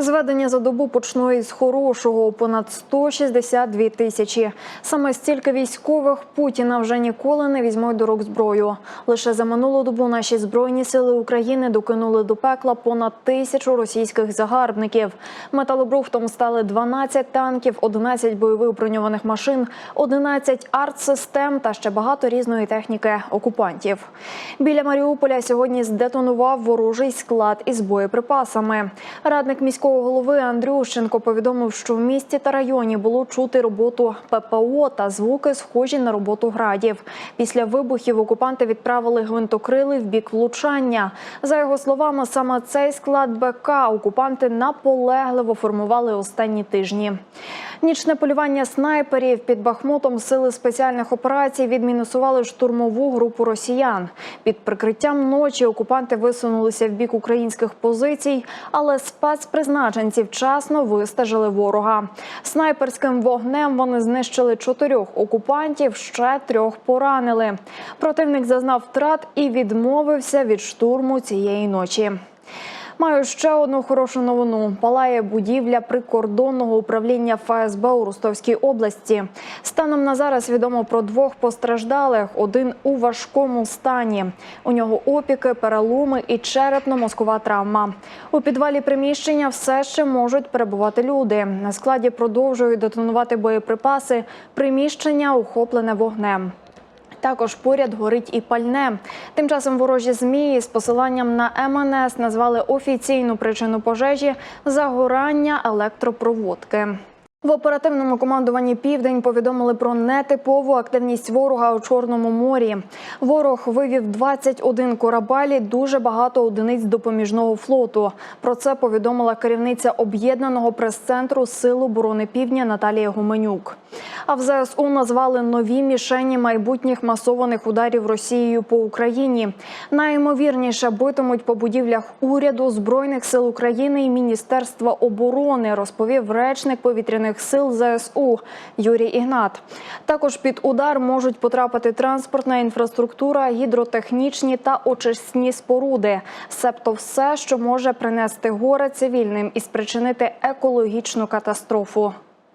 Зведення за добу почну із хорошого понад 162 тисячі. Саме стільки військових Путіна вже ніколи не візьмуть до рук зброю. Лише за минулу добу наші збройні сили України докинули до пекла понад тисячу російських загарбників. Металобрухтом стали 12 танків, 11 бойових броньованих машин, 11 артсистем та ще багато різної техніки окупантів. Біля Маріуполя сьогодні здетонував ворожий склад із боєприпасами. Радник міського голови Андрющенко повідомив, що в місті та районі було чути роботу ППО та звуки, схожі на роботу градів. Після вибухів окупанти відправили гвинтокрили в бік влучання. За його словами, саме цей склад БК окупанти наполегливо формували останні тижні. Нічне полювання снайперів під Бахмутом сили спеціальних операцій відмінусували штурмову групу росіян. Під прикриттям ночі окупанти висунулися в бік українських позицій, але спецпризначенці вчасно вистежили ворога. Снайперським вогнем вони знищили чотирьох окупантів, ще трьох поранили. Противник зазнав втрат і відмовився від штурму цієї ночі. Маю ще одну хорошу новину. Палає будівля прикордонного управління ФСБ у Ростовській області. Станом на зараз відомо про двох постраждалих. Один у важкому стані. У нього опіки, переломи і черепно-мозкова травма. У підвалі приміщення все ще можуть перебувати люди. На складі продовжують детонувати боєприпаси. Приміщення охоплене вогнем. Також поряд горить і пальне. Тим часом ворожі змі з посиланням на МНС назвали офіційну причину пожежі загорання електропроводки. В оперативному командуванні Південь повідомили про нетипову активність ворога у Чорному морі. Ворог вивів 21 корабель, дуже багато одиниць допоміжного флоту. Про це повідомила керівниця об'єднаного прес-центру Сил оборони Півдня Наталія Гуменюк. А в ЗСУ назвали нові мішені майбутніх масованих ударів Росією по Україні. Найімовірніше битимуть по будівлях уряду збройних сил України і Міністерства оборони, розповів речник повітряних сил ЗСУ Юрій Ігнат. Також під удар можуть потрапити транспортна інфраструктура, гідротехнічні та очисні споруди, себто все, що може принести горе цивільним і спричинити екологічну катастрофу.